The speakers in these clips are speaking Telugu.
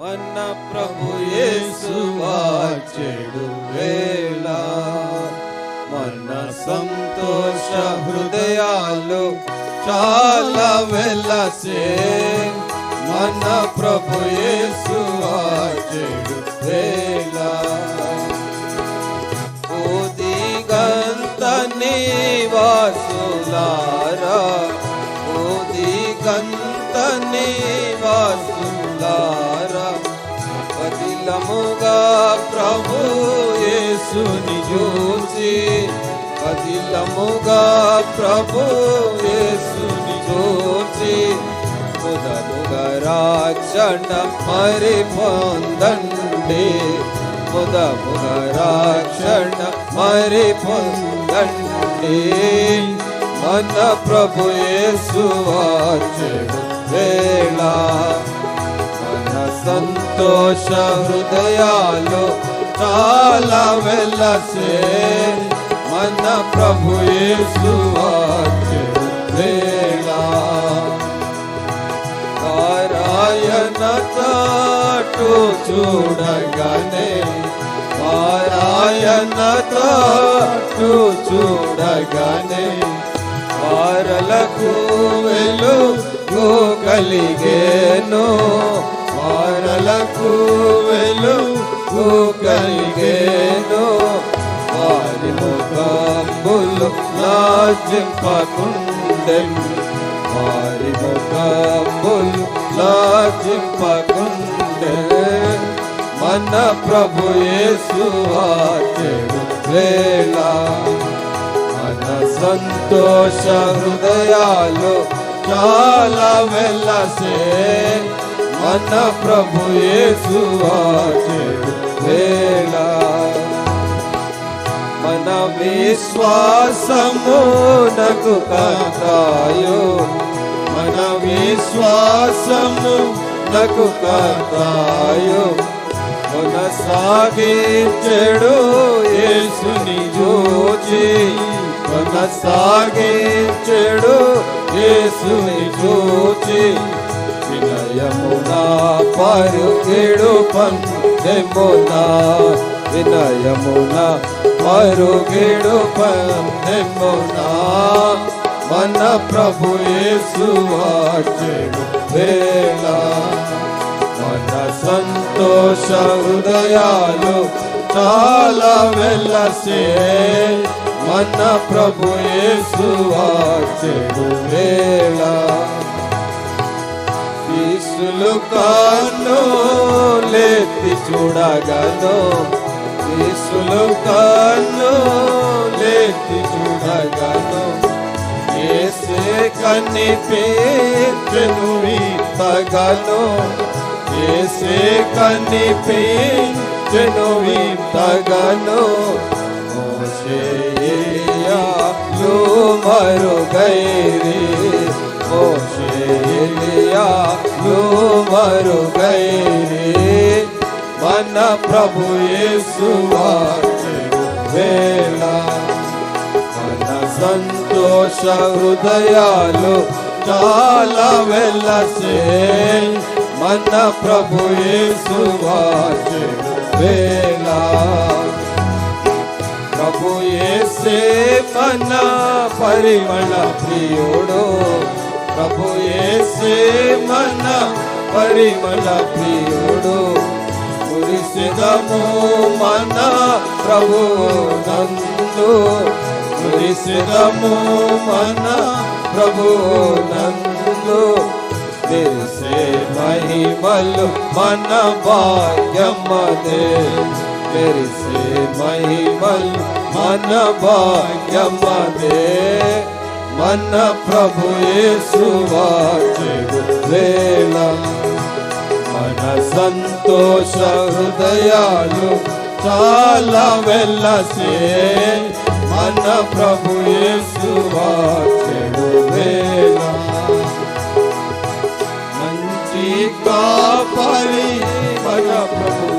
మన ప్రభు చెడు వేళ. మన సంతోష హృదయాలు చాలా వెలసే. మన ప్రభు చెడు వేళ. ఉదిగంత నివాసులారా. ఉదిగంత నివాసులారా. పదిలముగా ప్రభు యేసుని చూసి కదిలముగా ప్రభు యేసుని చూసి మొదలుగా రాక్షణ మరి పొందండి మొదలుగా రాక్షణ మరి పొందండి మన ప్రభు యేసు చెడు వేళ సంతోష హృదయాలు చాలా వెళ్ళసే మన ప్రభు యేసు చెడు పారాయణ తాటు చూడగానే పారాయణ తాటు చూడగానే వారలకు వెలుగు కలిగేను. వారలకు వెలుగు కలిగేను వారి ముఖంబులు లాజింపకుండెను వారి ముఖంబులు లాజింపకుండే మన ప్రభు యేసు చెడు వేళ. మన సంతోష హృదయాలు చాలా వెళ్ళసే మన ప్రభు యేసు వేళ. మన విశ్వాసమునకు కర్తాయో. మన విశ్వాసము నకు కర్తాయో. కొనసాగించెడు యేసుని జోచి. కొనసాగించెడు యేసుని జోచి. వినయమునా పరుగెడు పందెమునా వినయమునా పరుగెడు పందెమునా మన ప్రభు యేసు వేళ. మన సంతోష హృదయాలు చాలా వెళ్ళసే మన ప్రభు యేసు सुलुकानो ले चूड़ा गादो सुलुकानो ले चूड़ा गादो ऐसे कनी पेत नुवी तगालो ऐसे कनी पे नुवी तगालो मोशे ये या लो, मरो गए री। మరుగైరి మన ప్రభు వేళ. మన సంతోష హృదయాలు చాలా వెళ్ళసే మన ప్రభు యేసు వేళ. ప్రభు ఏసే మన పరిమళ ప్రియుడు. ప్రభు ఏసే మన పరిమళ ప్రియుడు. మురిసిదము మన ప్రభు నందు. మురిసిదము మన ప్రభు నందు. తెరిసే మహిమలు మన భాగ్యమదే. తెరిసే మహిమలు మన భాగ్యమదే. మన ప్రభు యేసు వాచే మన సంతోష హృదయాలు చాలా వెళ్ళసే మన ప్రభు వేళ. మంచి కాపరి మన ప్రభు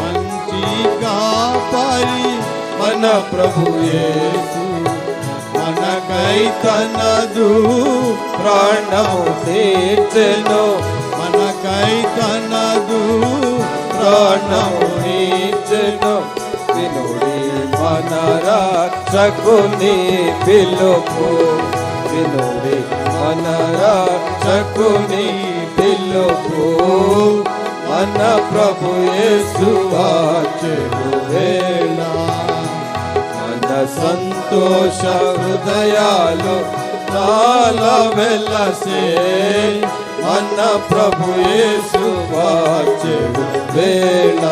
మంచి కాపరి మన ప్రభు యేసు. మనకై తనదు ప్రాణము తీర్చను. మనకై ప్రాణము నీచెను వినుడి మన రాక్షకుని పిలుపు వినుడి మన రాక్షకుని పిలుపు మన ప్రభు యేసువా వేళ మన సంతోష హృదయాలు చాలా వెలసే మన ప్రభు యేసు చెడు వేళ.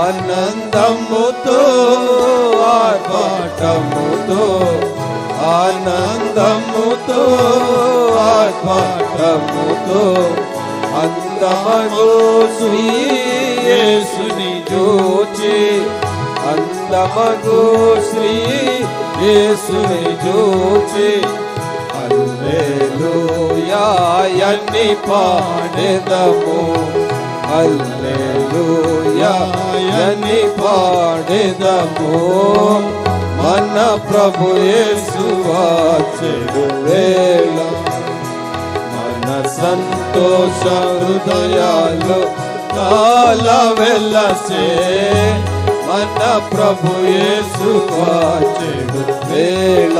ఆనందముతో ఆర్భాటముతో ఆనందముతో ఆర్భాటముతో అందమగు శ్రీయేసుని జోచి అందమగు శ్రీ యేసుని జోచి. అల్లెలూయాయన్ని పాడెదము. అల్లెలుయాయని పాడెదము. మన ప్రభు యేసువా వేళ. మన సంతోష హృదయాలు కాల వెళ్ళసే మన ప్రభు యేసువా వేళ.